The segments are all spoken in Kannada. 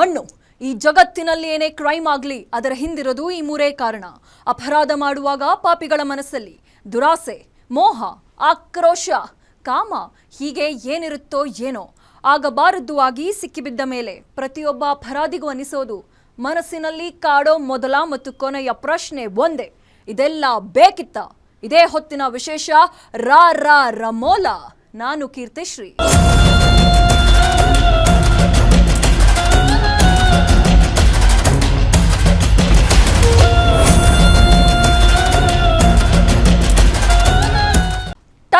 ಮಣ್ಣು. ಈ ಜಗತ್ತಿನಲ್ಲಿ ಏನೇ ಕ್ರೈಮ್ ಆಗಲಿ, ಅದರ ಹಿಂದಿರೋದು ಈ ಮೂರೇ ಕಾರಣ. ಅಪರಾಧ ಮಾಡುವಾಗ ಪಾಪಿಗಳ ಮನಸ್ಸಲ್ಲಿ ದುರಾಸೆ, ಮೋಹ, ಆಕ್ರೋಶ, ಕಾಮ ಹೀಗೆ ಏನಿರುತ್ತೋ ಏನೋ. ಆಗಬಾರದ್ದು ಆಗಿ ಸಿಕ್ಕಿಬಿದ್ದ ಮೇಲೆ ಪ್ರತಿಯೊಬ್ಬ ಅಪರಾಧಿಗೂ ಅನಿಸೋದು, ಮನಸ್ಸಿನಲ್ಲಿ ಕಾಡೋ ಮೊದಲ ಮತ್ತು ಕೊನೆಯ ಪ್ರಶ್ನೆ ಒಂದೇ. ಇದೆಲ್ಲ ಬೇಕಿತ್ತ? ಇದೇ ಹೊತ್ತಿನ ವಿಶೇಷ ರಾ ರಾ ರಮೋಲ ನಾನು Keerthishree.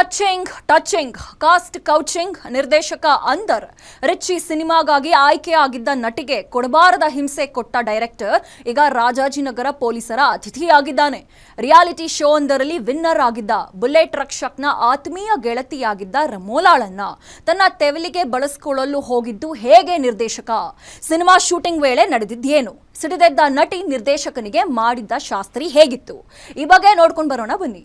Touching touching cast couching ನಿರ್ದೇಶಕ ಅಂದರ್ ರಿಚಿ ಸಿನಿಮಾಗಾಗಿ ಆಯ್ಕೆಯಾಗಿದ್ದ ನಟಿಗೆ ಕೊಡಬಾರದ ಹಿಂಸೆ ಕೊಟ್ಟ ಡೈರೆಕ್ಟರ್, ಈಗ ರಾಜಾಜಿನಗರ ಪೊಲೀಸರ ಅತಿಥಿಯಾಗಿದ್ದಾನೆ. ರಿಯಾಲಿಟಿ ಶೋ ಒಂದರಲ್ಲಿ ವಿನ್ನರ್ ಆಗಿದ್ದ ಬುಲೆಟ್ ರಕ್ಷಕ್ನ ಆತ್ಮೀಯ ಗೆಳತಿಯಾಗಿದ್ದ ರಮೋಲಾಳನ್ನ ತನ್ನ ತೆವಲಿಗೆ ಬಳಸಿಕೊಳ್ಳಲು ಹೋಗಿದ್ದು ಹೇಗೆ ನಿರ್ದೇಶಕ? ಸಿನಿಮಾ ಶೂಟಿಂಗ್ ವೇಳೆ ನಡೆದಿದ್ದೇನು? ಸಿಡಿದೆದ್ದ ನಟಿ ನಿರ್ದೇಶಕನಿಗೆ ಮಾಡಿದ್ದ ಶಾಸ್ತ್ರಿ ಹೇಗಿತ್ತು? ಈ ಬಗ್ಗೆ ನೋಡ್ಕೊಂಡು ಬರೋಣ ಬನ್ನಿ.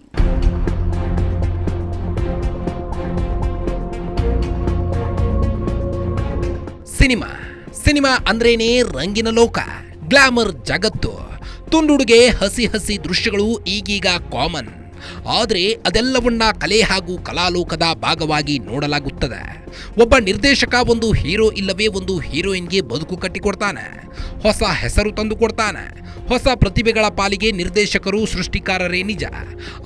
ಸಿನಿಮಾ. ಸಿನಿಮಾ ಅಂದ್ರೇನೆ ರಂಗಿನ ಲೋಕ, ಗ್ಲಾಮರ್ ಜಗತ್ತು. ತುಂಡುಡುಗೆ ಹಸಿ ಹಸಿ ದೃಶ್ಯಗಳು ಈಗೀಗ ಕಾಮನ್. ಆದರೆ ಅದೆಲ್ಲವನ್ನ ಕಲೆ ಹಾಗೂ ಕಲಾಲೋಕದ ಭಾಗವಾಗಿ ನೋಡಲಾಗುತ್ತದೆ. ಒಬ್ಬ ನಿರ್ದೇಶಕ ಒಂದು ಹೀರೋ ಇಲ್ಲವೇ ಒಂದು ಹೀರೋಯಿನ್ಗೆ ಬದುಕು ಕಟ್ಟಿಕೊಡ್ತಾನೆ. ಹೊಸ ಹೆಸರು ತಂದು ಕೊಡ್ತಾನೆ. ಹೊಸ ಪ್ರತಿಭೆಗಳ ಪಾಲಿಗೆ ನಿರ್ದೇಶಕರು ಸೃಷ್ಟಿಕಾರರೇ ನಿಜ.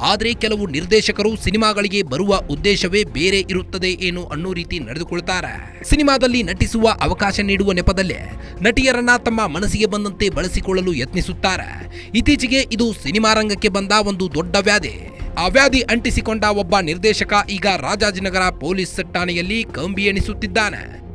ಆದರೆ ಕೆಲವು ನಿರ್ದೇಶಕರು ಸಿನಿಮಾಗಳಿಗೆ ಬರುವ ಉದ್ದೇಶವೇ ಬೇರೆ ಇರುತ್ತದೆ ಏನು ಅನ್ನೋ ರೀತಿ ನಡೆದುಕೊಳ್ತಾರೆ. ಸಿನಿಮಾದಲ್ಲಿ ನಟಿಸುವ ಅವಕಾಶ ನೀಡುವ ನೆಪದಲ್ಲೇ ನಟಿಯರನ್ನ ತಮ್ಮ ಮನಸ್ಸಿಗೆ ಬಂದಂತೆ ಬಳಸಿಕೊಳ್ಳಲು ಯತ್ನಿಸುತ್ತಾರೆ. ಇತ್ತೀಚೆಗೆ ಇದು ಸಿನಿಮಾ ರಂಗಕ್ಕೆ ಬಂದ ಒಂದು ದೊಡ್ಡ ವ್ಯಾಧಿ. ಆ ಅಂಟಿಸಿಕೊಂಡ ಒಬ್ಬ ನಿರ್ದೇಶಕ ಈಗ ರಾಜಾಜಿನಗರ ಪೊಲೀಸ್ ಠಾಣೆಯಲ್ಲಿ ಕಂಬಿ ಎಣಿಸುತ್ತಿದ್ದಾನೆ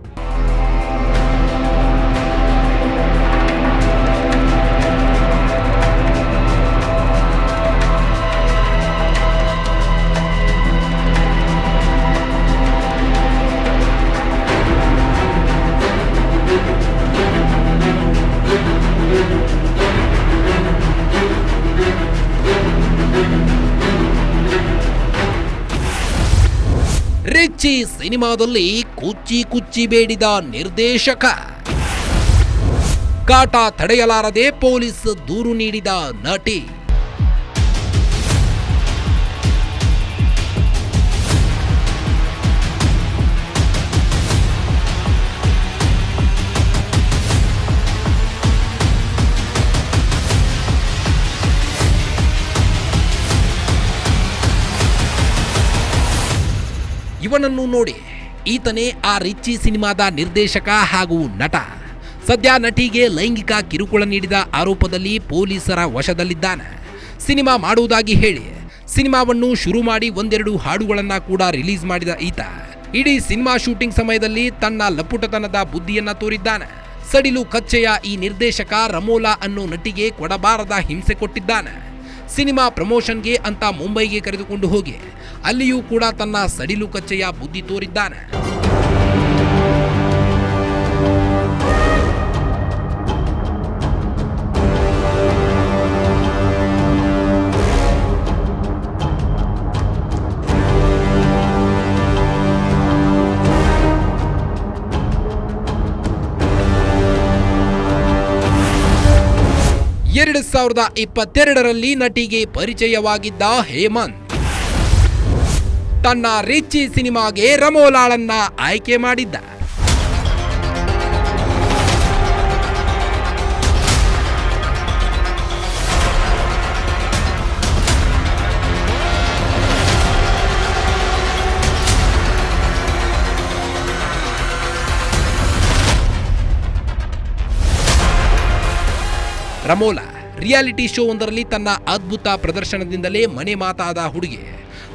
ರಿಚ್ಚಿ ಸಿನಿಮಾದಲ್ಲಿ ಕುಚ್ಚಿ ಕುಚ್ಚಿ ಬೇಡಿದ ನಿರ್ದೇಶಕ. ಕಾಟ ತಡೆಯಲಾರದೆ ಪೊಲೀಸ್ ದೂರು ನೀಡಿದ ನಟಿ. ಇವನನ್ನು ನೋಡಿ ಈತನೇ ಆ ರಿಚ್ಚಿ ಸಿನಿಮಾದ ನಿರ್ದೇಶಕ ಹಾಗೂ ನಟ. ಸದ್ಯ ನಟಿಗೆ ಲೈಂಗಿಕ ಕಿರುಕುಳ ನೀಡಿದ ಆರೋಪದಲ್ಲಿ ಪೊಲೀಸರ ವಶದಲ್ಲಿದ್ದಾನೆ. ಸಿನಿಮಾ ಮಾಡುವುದಾಗಿ ಹೇಳಿ ಸಿನಿಮಾವನ್ನು ಶುರು ಮಾಡಿ ಒಂದೆರಡು ಹಾಡುಗಳನ್ನು ಕೂಡ ರಿಲೀಸ್ ಮಾಡಿದ ಈತ. ಇಡೀ ಸಿನಿಮಾ ಶೂಟಿಂಗ್ ಸಮಯದಲ್ಲಿ ತನ್ನ ಲಪುಟತನದ ಬುದ್ಧಿಯನ್ನ ತೋರಿದ್ದಾನೆ. ಸಡಿಲು ಕಚ್ಚೆಯ ಈ ನಿರ್ದೇಶಕ ರಮೋಲಾ ಅನ್ನೋ ನಟಿಗೆ ಕೊಡಬಾರದ ಹಿಂಸೆ ಕೊಟ್ಟಿದ್ದಾನೆ. ಸಿನಿಮಾ ಪ್ರಮೋಷನ್ಗೆ ಅಂತ ಮುಂಬೈಗೆ ಕರೆದುಕೊಂಡು ಹೋಗಿ ಅಲ್ಲಿಯೂ ಕೂಡ ತನ್ನ ಸಡಿಲು ಕಚ್ಚೆಯ ಬುದ್ಧಿ ತೋರಿದ್ದಾನೆ. ಎರಡು ಸಾವಿರದ ಇಪ್ಪತ್ತೆರಡರಲ್ಲಿ ನಟಿಗೆ ಪರಿಚಯವಾಗಿದ್ದ ಹೇಮಂತ್. ತನ್ನ ರಿಚಿ ಸಿನಿಮಾಗೆ ರಮೋಲಾಳನ್ನ ಆಯ್ಕೆ ಮಾಡಿದ್ದ. ರಮೋಲಾ ರಿಯಾಲಿಟಿ ಶೋ ಒಂದರಲ್ಲಿ ತನ್ನ ಅದ್ಭುತ ಪ್ರದರ್ಶನದಿಂದಲೇ ಮನೆ ಮಾತಾದ ಹುಡುಗಿ.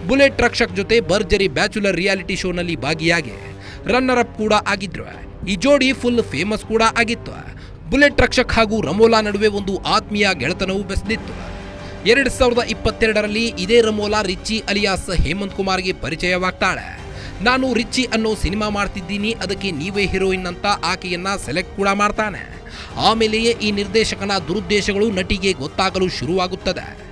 ಬುಲೆಟ್ ರಕ್ಷಕ್ ಜೊತೆ ಭರ್ಜರಿ ಬ್ಯಾಚುಲರ್ ರಿಯಾಲಿಟಿ ಶೋನಲ್ಲಿ ಭಾಗಿಯಾಗಿ ರನ್ನರ್ ಅಪ್ ಕೂಡ ಆಗಿದ್ರು. ಈ ಜೋಡಿ ಫುಲ್ ಫೇಮಸ್ ಕೂಡ ಆಗಿತ್ತು. ಬುಲೆಟ್ ರಕ್ಷಕ್ ಹಾಗೂ ರಮೋಲಾ ನಡುವೆ ಒಂದು ಆತ್ಮೀಯ ಗೆಳೆತನವೂ ಬೆಸೆದಿತ್ತು. ಎರಡು ಸಾವಿರದ ಇಪ್ಪತ್ತೆರಡರಲ್ಲಿ ಇದೇ ರಮೋಲಾ ರಿಚ್ಚಿ ಅಲಿಯಾಸ್ ಹೇಮಂತ್ ಕುಮಾರ್ಗೆ ಪರಿಚಯವಾಗ್ತಾಳೆ. ನಾನು ರಿಚ್ಚಿ ಅನ್ನೋ ಸಿನಿಮಾ ಮಾಡ್ತಿದ್ದೀನಿ, ಅದಕ್ಕೆ ನೀವೇ ಹೀರೋಯಿನ್ ಅಂತ ಆಕೆಯನ್ನ ಸೆಲೆಕ್ಟ್ ಕೂಡ ಮಾಡ್ತಾನೆ. ಆಮೇಲೆಯೇ ಈ ನಿರ್ದೇಶಕನ ದುರುದ್ದೇಶಗಳು ನಟಿಗೆ ಗೊತ್ತಾಗಲು ಶುರುವಾಗುತ್ತದೆ.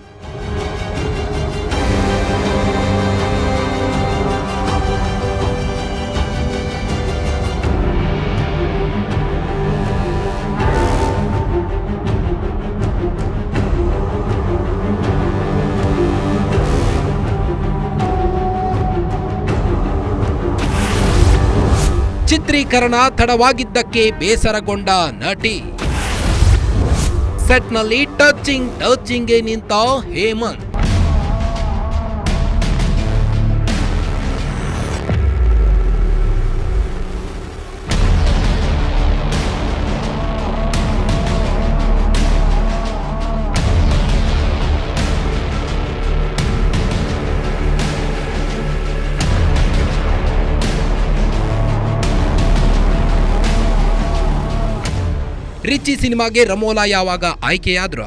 ಚಿತ್ರೀಕರಣ ತಡವಾಗಿದ್ದಕ್ಕೆ ಬೇಸರಗೊಂಡ ನಟಿ. ಸೆಟ್ನಲ್ಲಿ ಟಚಿಂಗ್ ಟಚಿಂಗ್ಗೆ ನಿಂತ ಹೇಮಂತ್. ರಿಚಿ ಸಿನಿಮಾಗೆ ರಮೋಲಾ ಯಾವಾಗ ಆಯ್ಕೆಯಾದ್ರ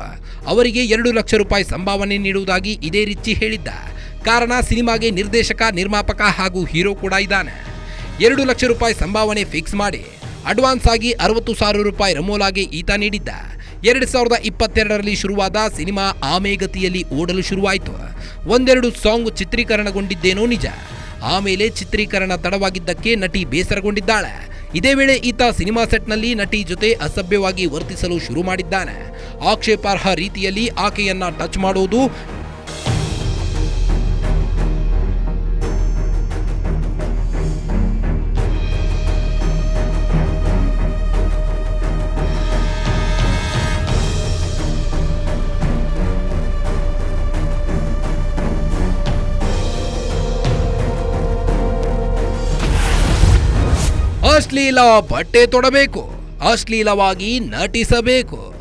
ಅವರಿಗೆ ಎರಡು ಲಕ್ಷ ರೂಪಾಯಿ ಸಂಭಾವನೆ ನೀಡುವುದಾಗಿ ಇದೇ ರಿಚಿ ಹೇಳಿದ್ದ. ಕಾರಣ ಸಿನಿಮಾಗೆ ನಿರ್ದೇಶಕ, ನಿರ್ಮಾಪಕ ಹಾಗೂ ಹೀರೋ ಕೂಡ ಇದ್ದಾನೆ. ಎರಡು ಲಕ್ಷ ರೂಪಾಯಿ ಸಂಭಾವನೆ ಫಿಕ್ಸ್ ಮಾಡಿ ಅಡ್ವಾನ್ಸ್ ಆಗಿ ಅರವತ್ತು ಸಾವಿರ ರೂಪಾಯಿ ರಮೋಲಾಗೆ ಈತ ನೀಡಿದ್ದ. ಎರಡು ಸಾವಿರದ ಇಪ್ಪತ್ತೆರಡರಲ್ಲಿ ಶುರುವಾದ ಸಿನಿಮಾ ಆಮೇಗತಿಯಲ್ಲಿ ಓಡಲು ಶುರುವಾಯಿತು. ಒಂದೆರಡು ಸಾಂಗ್ ಚಿತ್ರೀಕರಣಗೊಂಡಿದ್ದೇನೋ ನಿಜ. ಆಮೇಲೆ ಚಿತ್ರೀಕರಣ ತಡವಾಗಿದ್ದಕ್ಕೆ ನಟಿ ಬೇಸರಗೊಂಡಿದ್ದಾಳೆ. ಇದೇ ವೇಳೆ ಈತ ಸಿನಿಮಾ ಸೆಟ್ನಲ್ಲಿ ನಟಿ ಜೊತೆ ಅಸಭ್ಯವಾಗಿ ವರ್ತಿಸಲು ಶುರು ಮಾಡಿದ್ದಾನೆ. ಆಕ್ಷೇಪಾರ್ಹ ರೀತಿಯಲ್ಲಿ ಆಕೆಯನ್ನ ಟಚ್ ಮಾಡೋದು ಅಶ್ಲೀಲ ಬಟ್ಟೆ ತೊಡಬೇಕು ಅಶ್ಲೀಲವಾಗಿ ನಟಿಸಬೇಕು.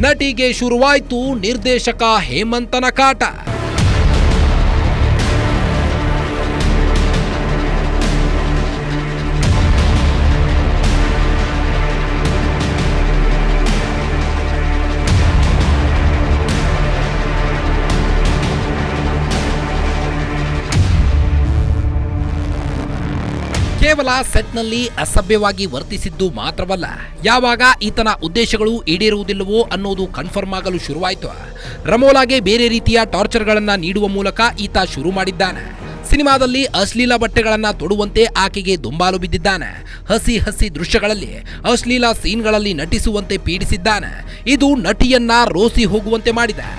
ನಟಿಗೆ ಶುರುವಾಯ್ತು ನಿರ್ದೇಶಕ ಹೇಮಂತನ ಕಾಟ. ಕೇವಲ ಸೆಟ್ನಲ್ಲಿ ಅಸಭ್ಯವಾಗಿ ವರ್ತಿಸಿದ್ದು ಮಾತ್ರವಲ್ಲ, ಯಾವಾಗ ಈತನ ಉದ್ದೇಶಗಳು ಈಡೇರುವುದಿಲ್ಲವೋ ಅನ್ನೋದು ಕನ್ಫರ್ಮ್ ಆಗಲು ಶುರುವಾಯಿತು. ರಮೋಲಾಗೆ ಬೇರೆ ರೀತಿಯ ಟಾರ್ಚರ್ಗಳನ್ನು ನೀಡುವ ಮೂಲಕ ಈತ ಶುರು ಮಾಡಿದ್ದಾನೆ. ಸಿನಿಮಾದಲ್ಲಿ ಅಶ್ಲೀಲ ಬಟ್ಟೆಗಳನ್ನ ತೊಡುವಂತೆ ಆಕೆಗೆ ದುಂಬಾಲು ಬಿದ್ದಿದ್ದಾನೆ. ಹಸಿ ಹಸಿ ದೃಶ್ಯಗಳಲ್ಲಿ, ಅಶ್ಲೀಲ ಸೀನ್ಗಳಲ್ಲಿ ನಟಿಸುವಂತೆ ಪೀಡಿಸಿದ್ದಾನೆ. ಇದು ನಟಿಯನ್ನ ರೋಸಿ ಹೋಗುವಂತೆ ಮಾಡಿದೆ.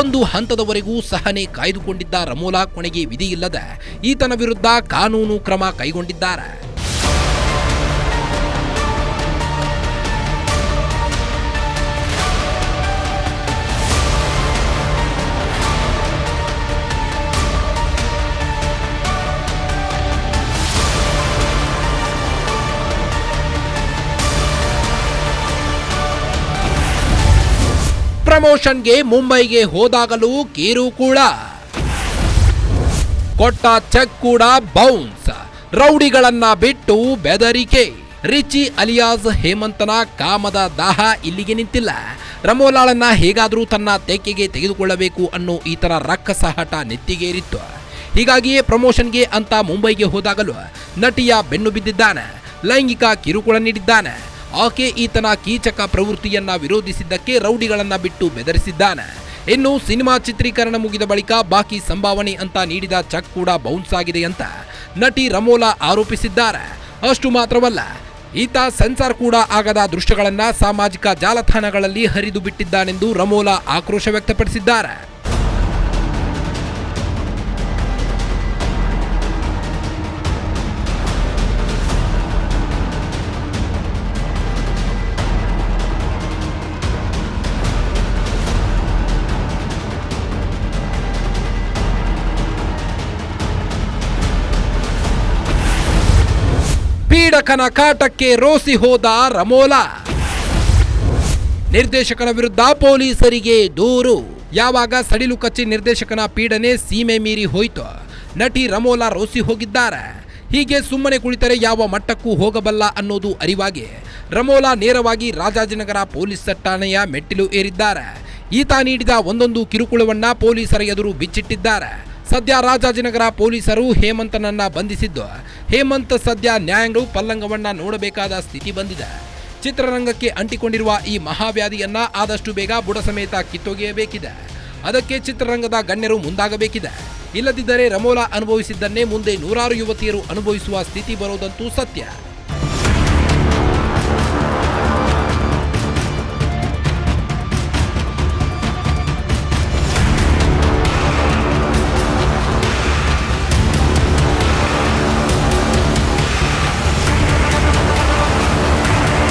ಒಂದು ಹಂತದವರೆಗೂ ಸಹನೆ ಕಾಯ್ದುಕೊಂಡಿದ್ದ ರಮೋಲಾ ಕೊನೆಗೆ ವಿಧಿಯಿಲ್ಲದೆ ಈತನ ವಿರುದ್ಧ ಕಾನೂನು ಕ್ರಮ ಕೈಗೊಂಡಿದ್ದಾರೆ. ಪ್ರಮೋಷನ್ಗೆ ಮುಂಬೈಗೆ ಹೋದಾಗಲೂ ಕಿರುಕುಳ ಕೊಟ್ಟ ಚೆಕ್ ಕೂಡ ಬೌನ್ಸ್. ರೌಡಿಗಳನ್ನ ಬಿಟ್ಟು ಬೆದರಿಕೆ. ರಿಚಿ ಅಲಿಯಾಸ್ ಹೇಮಂತನ ಕಾಮದ ದಾಹ ಇಲ್ಲಿಗೆ ನಿಂತಿಲ್ಲ. ರಮೋಲಾಳನ್ನ ಹೇಗಾದರೂ ತನ್ನ ತೆಕ್ಕೆಗೆ ತೆಗೆದುಕೊಳ್ಳಬೇಕು ಅನ್ನೋ ಈತರ ರಕ್ಕಸ ಹಠ ನೆತ್ತಿಗೇರಿತ್ತು. ಹೀಗಾಗಿಯೇ ಪ್ರಮೋಷನ್ಗೆ ಅಂತ ಮುಂಬೈಗೆ ಹೋದಾಗಲೂ ನಟಿಯ ಬೆನ್ನು ಬಿದ್ದಿದ್ದಾನೆ. ಲೈಂಗಿಕ ಕಿರುಕುಳ ನೀಡಿದ್ದಾನೆ. ಆಕೆ ಈತನ ಕೀಚಕ ಪ್ರವೃತ್ತಿಯನ್ನ ವಿರೋಧಿಸಿದ್ದಕ್ಕೆ ರೌಡಿಗಳನ್ನ ಬಿಟ್ಟು ಬೆದರಿಸಿದ್ದಾನೆ. ಇನ್ನು ಸಿನಿಮಾ ಚಿತ್ರೀಕರಣ ಮುಗಿದ ಬಳಿಕ ಬಾಕಿ ಸಂಭಾವನೆ ಅಂತ ನೀಡಿದ ಚೆಕ್ ಕೂಡ ಬೌನ್ಸ್ ಆಗಿದೆ ಅಂತ ನಟಿ ರಮೋಲಾ ಆರೋಪಿಸಿದ್ದಾರೆ. ಅಷ್ಟು ಮಾತ್ರವಲ್ಲ, ಈತ ಸೆನ್ಸಾರ್ ಕೂಡ ಆಗದ ದೃಶ್ಯಗಳನ್ನ ಸಾಮಾಜಿಕ ಜಾಲತಾಣಗಳಲ್ಲಿ ಹರಿದು ಬಿಟ್ಟಿದ್ದಾನೆಂದು ರಮೋಲಾ ಆಕ್ರೋಶ ವ್ಯಕ್ತಪಡಿಸಿದ್ದಾರೆ. ಪೀಡಕನ ಕಾಟಕ್ಕೆ ರೋಸಿ ಹೋದ ರಮೋಲಾ. ನಿರ್ದೇಶಕನ ವಿರುದ್ಧ ಪೊಲೀಸರಿಗೆ ದೂರು. ಯಾವಾಗ ಸಡಿಲು ಕಚ್ಚಿ ನಿರ್ದೇಶಕನ ಪೀಡನೆ ಸೀಮೆ ಮೀರಿ ಹೋಯಿತು. ನಟಿ ರಮೋಲಾ ರೋಸಿ ಹೋಗಿದ್ದಾರೆ. ಹೀಗೆ ಸುಮ್ಮನೆ ಕುಳಿತರೆ ಯಾವ ಮಟ್ಟಕ್ಕೂ ಹೋಗಬಲ್ಲ ಅನ್ನೋದು ಅರಿವಾಗಿ. ರಮೋಲಾ ನೇರವಾಗಿ ರಾಜಾಜಿನಗರ ಪೊಲೀಸ್ ಠಾಣೆಯ ಮೆಟ್ಟಿಲು ಏರಿದ್ದಾರೆ. ಈತ ನೀಡಿದ ಒಂದೊಂದು ಕಿರುಕುಳವನ್ನ ಪೊಲೀಸರ ಎದುರು ಬಿಚ್ಚಿಟ್ಟಿದ್ದಾರೆ. ಸದ್ಯ ರಾಜಾಜಿನಗರ ಪೊಲೀಸರು ಹೇಮಂತನನ್ನ ಬಂಧಿಸಿದ್ದು. ಹೇಮಂತ್ ಸದ್ಯ ನ್ಯಾಯಾಂಗ ಪಲ್ಲಂಗವನ್ನ ನೋಡಬೇಕಾದ ಸ್ಥಿತಿ ಬಂದಿದೆ. ಚಿತ್ರರಂಗಕ್ಕೆ ಅಂಟಿಕೊಂಡಿರುವ ಈ ಮಹಾವ್ಯಾಧಿಯನ್ನ ಆದಷ್ಟು ಬೇಗ ಬುಡ ಸಮೇತ ಕಿತ್ತೊಗೆಯಬೇಕಿದೆ. ಅದಕ್ಕೆ ಚಿತ್ರರಂಗದ ಗಣ್ಯರು ಮುಂದಾಗಬೇಕಿದೆ. ಇಲ್ಲದಿದ್ದರೆ ರಮೋಲಾ ಅನುಭವಿಸಿದ್ದನ್ನೇ ಮುಂದೆ ನೂರಾರು ಯುವತಿಯರು ಅನುಭವಿಸುವ ಸ್ಥಿತಿ ಬರೋದಂತೂ ಸತ್ಯ.